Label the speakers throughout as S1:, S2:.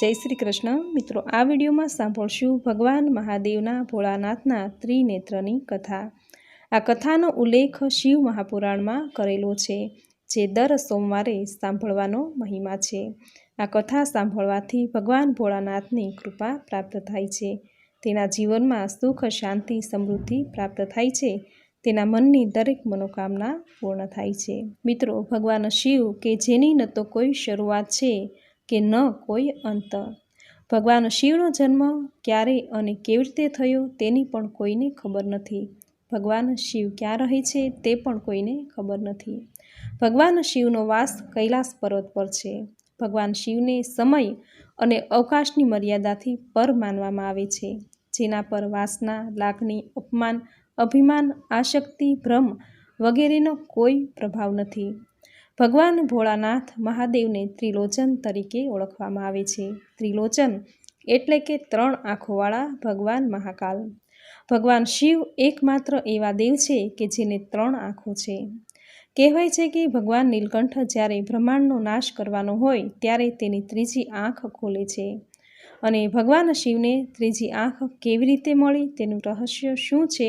S1: જય શ્રી કૃષ્ણ. મિત્રો, આ વિડીયોમાં સાંભળશું ભગવાન મહાદેવના ભોળાનાથના ત્રિનેત્રની કથા. આ કથાનો ઉલ્લેખ શિવ મહાપુરાણમાં કરેલો છે, જે દર સોમવારે સાંભળવાનો મહિમા છે. આ કથા સાંભળવાથી ભગવાન ભોળાનાથની કૃપા પ્રાપ્ત થાય છે. તેના જીવનમાં સુખ, શાંતિ, સમૃદ્ધિ પ્રાપ્ત થાય છે. તેના મનની દરેક મનોકામના પૂર્ણ થાય છે. મિત્રો, ભગવાન શિવ કે જેની ન તો કોઈ શરૂઆત છે કે ન કોઈ અંત ભગવાન શિવનો જન્મ ક્યારે અને કેવી રીતે થયો તેની પણ કોઈને ખબર નથી. ભગવાન શિવ ક્યાં રહે છે તે પણ કોઈને ખબર નથી. ભગવાન શિવનો વાસ કૈલાસ પર્વત પર છે. ભગવાન શિવને સમય અને અવકાશની મર્યાદાથી પર માનવામાં આવે છે. જેના પર વાસના, લાગણી, અપમાન, અભિમાન, આશક્તિ, ભ્રમ વગેરેનો કોઈ પ્રભાવ નથી. ભગવાન ભોળાનાથ મહાદેવને ત્રિલોચન તરીકે ઓળખવામાં આવે છે. ત્રિલોચન એટલે કે ત્રણ આંખોવાળા ભગવાન મહાકાલ. ભગવાન શિવ એકમાત્ર એવા દેવ છે કે જેને ત્રણ આંખો છે. કહેવાય છે કે ભગવાન નીલકંઠ જ્યારે બ્રહ્માંડનો નાશ કરવાનો હોય ત્યારે તેની ત્રીજી આંખ ખોલે છે. અને ભગવાન શિવને ત્રીજી આંખ કેવી રીતે મળી તેનું રહસ્ય શું છે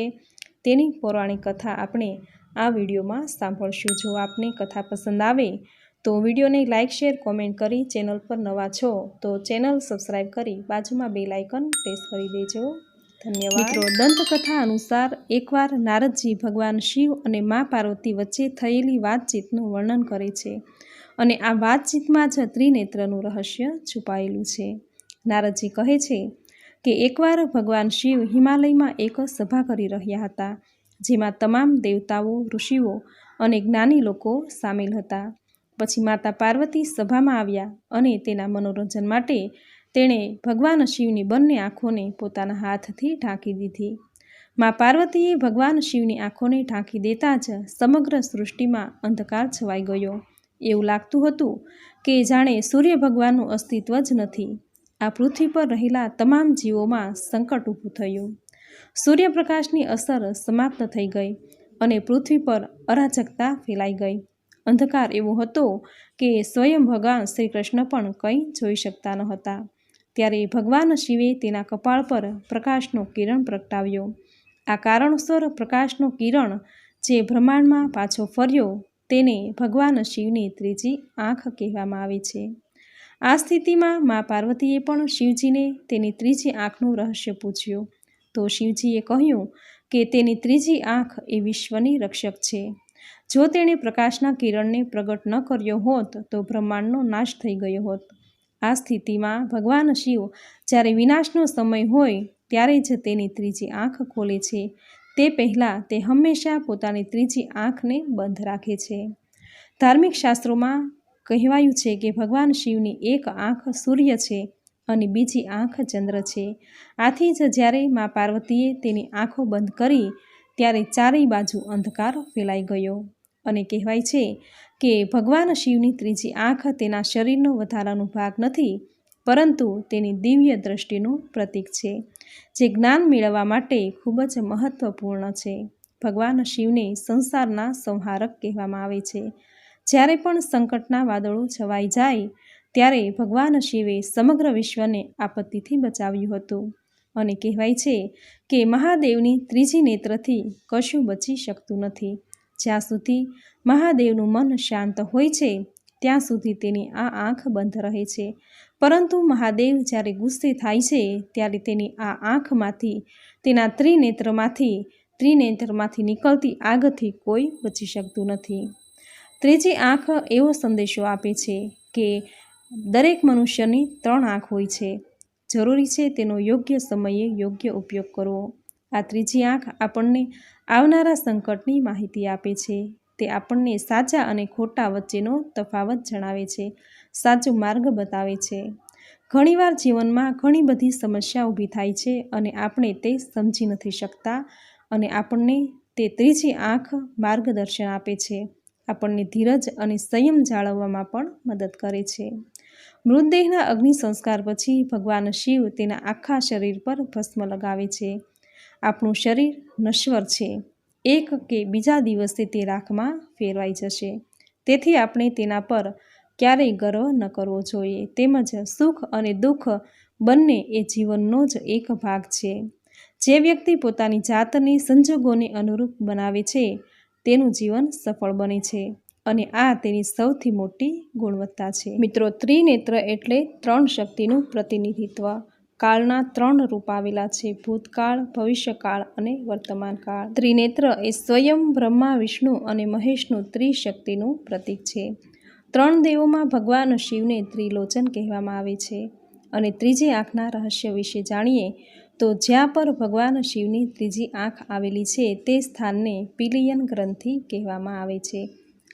S1: તેની પૌરાણિક કથા આપણે આ વિડીયોમાં સાંભળશું જો આપને કથા પસંદ આવે તો વિડીયોને લાઇક શેર, કોમેન્ટ કરી ચેનલ પર નવા છો તો ચેનલ સબસ્ક્રાઈબ કરી બાજુમાં બે લાઇકન પ્રેસ કરી દેજો. ધન્યવાદ. મિત્રો, દંતકથા અનુસાર એકવાર નારદજી ભગવાન શિવ અને મા પાર્વતી વચ્ચે થયેલી વાતચીતનું વર્ણન કરે છે અને આ વાતચીતમાં જ ત્રિનેત્રનું રહસ્ય છુપાયેલું છે. નારદજી કહે છે કે એકવાર ભગવાન શિવ હિમાલયમાં એક સભા કરી રહ્યા હતા જેમાં તમામ દેવતાઓ, ઋષિઓ અને જ્ઞાની લોકો સામેલ હતા. પછી માતા પાર્વતી સભામાં આવ્યા અને તેના મનોરંજન માટે તેણે ભગવાન શિવની બંને આંખોને પોતાના હાથથી ઢાંકી દીધી. મા પાર્વતીએ ભગવાન શિવની આંખોને ઢાંકી દેતા જ સમગ્ર સૃષ્ટિમાં અંધકાર છવાઈ ગયો. એવું લાગતું હતું કે જાણે સૂર્ય ભગવાનનું અસ્તિત્વ જ નથી. આ પૃથ્વી પર રહેલા તમામ જીવોમાં સંકટ ઊભું થયું. સૂર્યપ્રકાશની અસર સમાપ્ત થઈ ગઈ અને પૃથ્વી પર અરાજકતા ફેલાઈ ગઈ. અંધકાર એવો હતો કે સ્વયં ભગવાન શ્રી કૃષ્ણ પણ કંઈ જોઈ શકતા ન હતા ત્યારે ભગવાન શિવે તેના કપાળ પર પ્રકાશનો કિરણ પ્રગટાવ્યો. આ કારણસર પ્રકાશનો કિરણ જે બ્રહ્માંડમાં પાછો ફર્યો તેને ભગવાન શિવની ત્રીજી આંખ કહેવામાં આવે છે. આ સ્થિતિમાં મા પાર્વતીએ પણ શિવજીને તેની ત્રીજી આંખનું રહસ્ય પૂછ્યું. તો શિવજીએ કહ્યું કે તેની ત્રીજી આંખ એ વિશ્વની રક્ષક છે. જો તેણે પ્રકાશના કિરણને પ્રગટ ન કર્યો હોત તો બ્રહ્માંડનો નાશ થઈ ગયો હોત. આ સ્થિતિમાં ભગવાન શિવ જ્યારે વિનાશનો સમય હોય ત્યારે જ તેની ત્રીજી આંખ ખોલે છે. તે પહેલાં તે હંમેશા પોતાની ત્રીજી આંખને બંધ રાખે છે. ધાર્મિક શાસ્ત્રોમાં કહેવાયું છે કે ભગવાન શિવની એક આંખ સૂર્ય છે. અને બીજી આંખ ચંદ્ર છે. આથી જ જ્યારે મા પાર્વતીએ તેની આંખો બંધ કરી, ત્યારે ચારેય બાજુ અંધકાર ફેલાઈ ગયો. અને કહેવાય છે કે ભગવાન શિવની ત્રીજી આંખ તેના શરીરનો વધારાનો ભાગ નથી, પરંતુ તેની દિવ્ય દ્રષ્ટિનું પ્રતીક છે, જે જ્ઞાન મેળવવા માટે ખૂબ જ મહત્વપૂર્ણ છે. ભગવાન શિવને સંસારના સંહારક કહેવામાં આવે છે. જ્યારે પણ સંકટના વાદળો છવાઈ જાય ત્યારે ભગવાન શિવે સમગ્ર વિશ્વને આપત્તિથી બચાવ્યું હતું. અને કહેવાય છે કે મહાદેવની ત્રીજી નેત્રથી કશું બચી શકતું નથી. જ્યાં સુધી મહાદેવનું મન શાંત હોય છે, ત્યાં સુધી તેની આ આંખ બંધ રહે છે. પરંતુ મહાદેવ જ્યારે ગુસ્સે થાય છે, ત્યારે તેની આ આંખમાંથી, તેના ત્રિનેત્રમાંથી ત્રિનેત્રમાંથી નીકળતી આગથી કોઈ બચી શકતું નથી. ત્રીજી આંખ એવો સંદેશો આપે છે કે દરેક મનુષ્યની ત્રણ આંખ હોય છે. જરૂરી છે તેનો યોગ્ય સમયે યોગ્ય ઉપયોગ કરવો. આ ત્રીજી આંખ આપણને આવનારા સંકટની માહિતી આપે છે. તે આપણને સાચા અને ખોટા વચ્ચેનો તફાવત જણાવે છે. સાચો માર્ગ બતાવે છે. ઘણીવાર જીવનમાં ઘણી બધી સમસ્યા ઊભી થાય છે અને આપણે તે સમજી નથી શકતા અને આપણને તે ત્રીજી આંખ માર્ગદર્શન આપે છે. આપણને ધીરજ અને સંયમ જાળવવામાં પણ મદદ કરે છે. મૃતદેહના અગ્નિ સંસ્કાર પછી ભગવાન શિવ તેના આખા શરીર પર ભસ્મ લગાવે છે. આપણું શરીર નશ્વર છે. એક કે બીજા દિવસે તે રાખમાં ફેરવાઈ જશે. તેથી આપણે તેના પર ક્યારેય ગર્વ ન કરવો જોઈએ. તેમજ સુખ અને દુઃખ બંને એ જીવનનો જ એક ભાગ છે. જે વ્યક્તિ પોતાની જાતને સંજોગોને અનુરૂપ બનાવે છે, તેનું જીવન સફળ બને છે. અને આ તેની સૌથી મોટી ગુણવત્તા છે. મિત્રો, ત્રિનેત્ર એટલે ત્રણ શક્તિનું પ્રતિનિધિત્વ. કાળના ત્રણ રૂપ આવેલા છે, ભૂતકાળ, ભવિષ્યકાળ અને વર્તમાનકાળ. ત્રિનેત્ર એ સ્વયં બ્રહ્મા, વિષ્ણુ અને મહેશનું ત્રિશક્તિનું પ્રતીક છે. ત્રણ દેવોમાં ભગવાન શિવને ત્રિલોચન કહેવામાં આવે છે. અને ત્રીજી આંખના રહસ્ય વિશે જાણીએ તો જ્યાં પર ભગવાન શિવની ત્રીજી આંખ આવેલી છે, તે સ્થાનને પિલિયન ગ્રંથિ કહેવામાં આવે છે.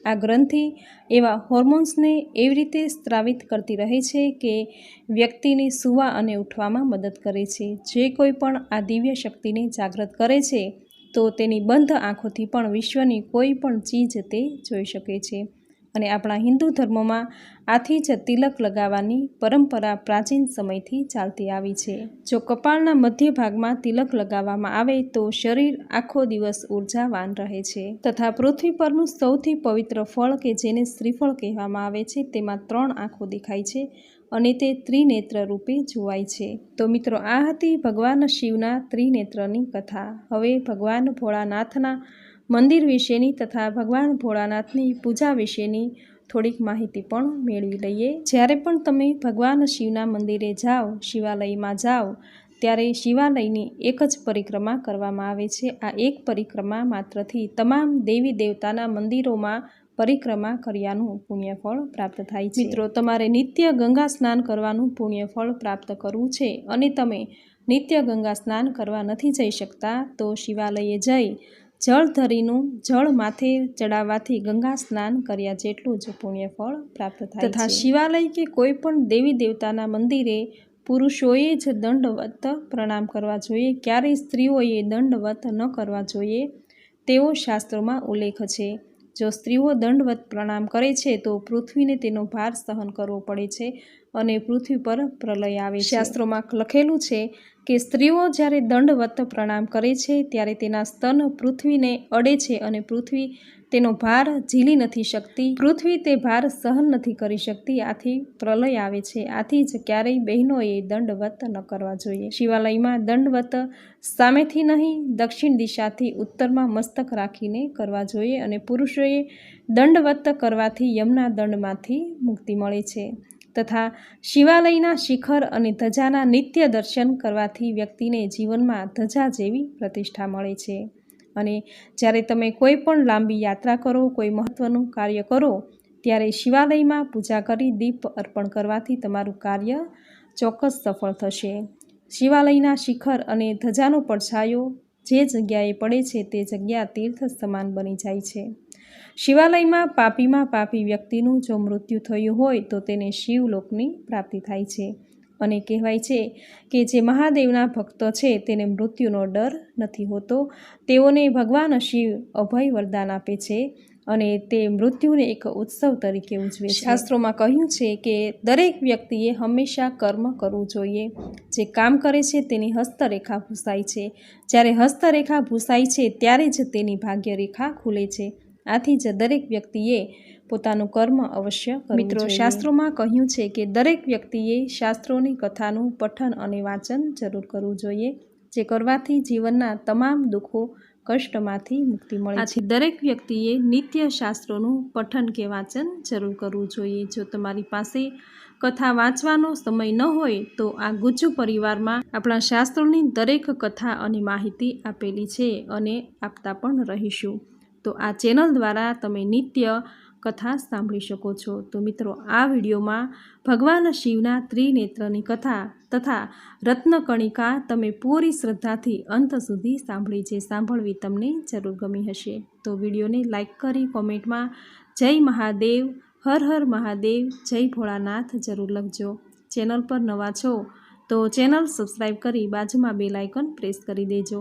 S1: આ ગ્રંથિ એવા હોર્મોન્સને એવી રીતે સ્ત્રાવિત કરતી રહે છે કે વ્યક્તિને સૂવા અને ઉઠવામાં મદદ કરે છે. જે કોઈ પણ આ દિવ્ય શક્તિને જાગૃત કરે છે, તો તેની બંધ આંખોથી પણ વિશ્વની કોઈ પણ ચીજ તે જોઈ શકે છે. અને આપણા હિન્દુ ધર્મમાં આથી જ તિલક લગાવવાની પરંપરા પ્રાચીન સમયથી ચાલતી આવી છે. જો કપાળના મધ્ય ભાગમાં તિલક લગાવવામાં આવે તો શરીર આખો દિવસ ઉર્જાવાન રહે છે. તથા પૃથ્વી પરનું સૌથી પવિત્ર ફળ કે જેને શ્રીફળ કહેવામાં આવે છે તેમાં ત્રણ આંખો દેખાય છે અને તે ત્રિનેત્ર રૂપે જોવાય છે. તો મિત્રો, આ હતી ભગવાન શિવના ત્રિનેત્રની કથા. હવે ભગવાન ભોળાનાથના મંદિર વિશેની તથા ભગવાન ભોળાનાથની પૂજા વિશેની થોડીક માહિતી પણ મેળવી લઈએ. જ્યારે પણ તમે ભગવાન શિવના મંદિરે જાઓ, શિવાલયમાં જાઓ, ત્યારે શિવાલયની એક જ પરિક્રમા કરવામાં આવે છે. આ એક પરિક્રમા માત્રથી તમામ દેવી દેવતાના મંદિરોમાં પરિક્રમા કર્યાનું પુણ્યફળ પ્રાપ્ત થાય છે. મિત્રો, તમારે નિત્ય ગંગા સ્નાન કરવાનું પુણ્યફળ પ્રાપ્ત કરવું છે અને તમે નિત્ય ગંગા સ્નાન કરવા નથી જઈ શકતા, તો શિવાલયે જઈ જળ ધરીનું જળ માથે ચડાવવાથી ગંગા સ્નાન કર્યા જેટલું જ પુણ્યફળ પ્રાપ્ત થાય તથા શિવાલય કે કોઈ પણ દેવી દેવતાના મંદિરે પુરુષોએ જ દંડવત પ્રણામ કરવા જોઈએ. ક્યારેય સ્ત્રીઓએ દંડવત ન કરવા જોઈએ. તેવો શાસ્ત્રોમાં ઉલ્લેખ છે. જો સ્ત્રીઓ દંડવત પ્રણામ કરે છે તો પૃથ્વીને તેનો ભાર સહન કરવો પડે છે. અને પૃથ્વી પર પ્રલય આવે શાસ્ત્રોમાં લખેલું છે કે સ્ત્રીઓ જ્યારે દંડવત પ્રણામ કરે છે, ત્યારે તેના સ્તન પૃથ્વીને અડે છે અને પૃથ્વી તેનો ભાર ઝીલી નથી શકતી. પૃથ્વી તે ભાર સહન નથી કરી શકતી. આથી પ્રલય આવે છે. આથી જ ક્યારેય બહેનોએ દંડવત ન કરવા જોઈએ. શિવાલયમાં દંડવત સામેથી નહીં, દક્ષિણ દિશાથી ઉત્તરમાં મસ્તક રાખીને કરવા જોઈએ અને પુરુષોએ દંડવત કરવાથી યમના દંડમાંથી મુક્તિ મળે છે. તથા શિવાલયના શિખર અને ધજાના નિત્ય દર્શન કરવાથી વ્યક્તિને જીવનમાં ધજા જેવી પ્રતિષ્ઠા મળે છે. અને જ્યારે તમે કોઈ પણ લાંબી યાત્રા કરો, કોઈ મહત્ત્વનું કાર્ય કરો, ત્યારે શિવાલયમાં પૂજા કરી દીપ અર્પણ કરવાથી તમારું કાર્ય ચોક્કસ સફળ થશે. શિવાલયના શિખર અને ધજાનો પડછાયો જે જગ્યાએ પડે છે તે જગ્યા તીર્થ સમાન બની જાય છે. શિવાલયમાં પાપીમાં પાપી વ્યક્તિનું જો મૃત્યુ થયું હોય તો તેને શિવલોકની પ્રાપ્તિ થાય છે. અને કહેવાય છે કે જે મહાદેવના ભક્તો છે તેને મૃત્યુનો ડર નથી હોતો. તેઓને ભગવાન શિવ અભય વરદાન આપે છે અને તે મૃત્યુને એક ઉત્સવ તરીકે ઉજવે શાસ્ત્રોમાં કહ્યું છે કે દરેક વ્યક્તિએ હંમેશા કર્મ કરવું જોઈએ. જે કામ કરે છે તેની હસ્તરેખા ભૂસાય છે. જ્યારે હસ્તરેખા ભૂસાય છે ત્યારે જ તેની ભાગ્યરેખા ખુલે છે. આથી જ દરેક વ્યક્તિએ પોતાનું કર્મ અવશ્ય મિત્રો શાસ્ત્રોમાં કહ્યું છે કે દરેક વ્યક્તિએ શાસ્ત્રોની કથાનું પઠન અને વાંચન જરૂર કરવું જોઈએ જે કરવાથી જીવનના તમામ દુઃખો કષ્ટમાંથી મુક્તિ મળે છે. દરેક વ્યક્તિએ નિત્ય શાસ્ત્રોનું પઠન કે વાંચન જરૂર કરવું જોઈએ. જો તમારી પાસે કથા વાંચવાનો સમય ન હોય તો આ ગુજ્જુ પરિવારમાં આપણા શાસ્ત્રોની દરેક કથા અને માહિતી આપેલી છે અને આપતા પણ રહીશું. તો આ ચેનલ દ્વારા તમે નિત્ય કથા સાંભળી શકો છો. તો મિત્રો, આ વિડીયોમાં ભગવાન શિવના ત્રિનેત્રની કથા તથા રત્નકણિકા તમે પૂરી શ્રદ્ધાથી અંત સુધી સાંભળી છે સાંભળવી તમને જરૂર ગમી હશે. તો વિડીયોને લાઇક કરી કોમેન્ટમાં જય મહાદેવ, હર હર મહાદેવ, જય ભોળાનાથ જરૂર લખજો. ચેનલ પર નવા છો તો ચેનલ સબસ્ક્રાઈબ કરી બાજુમાં બે લાઇકન પ્રેસ કરી દેજો.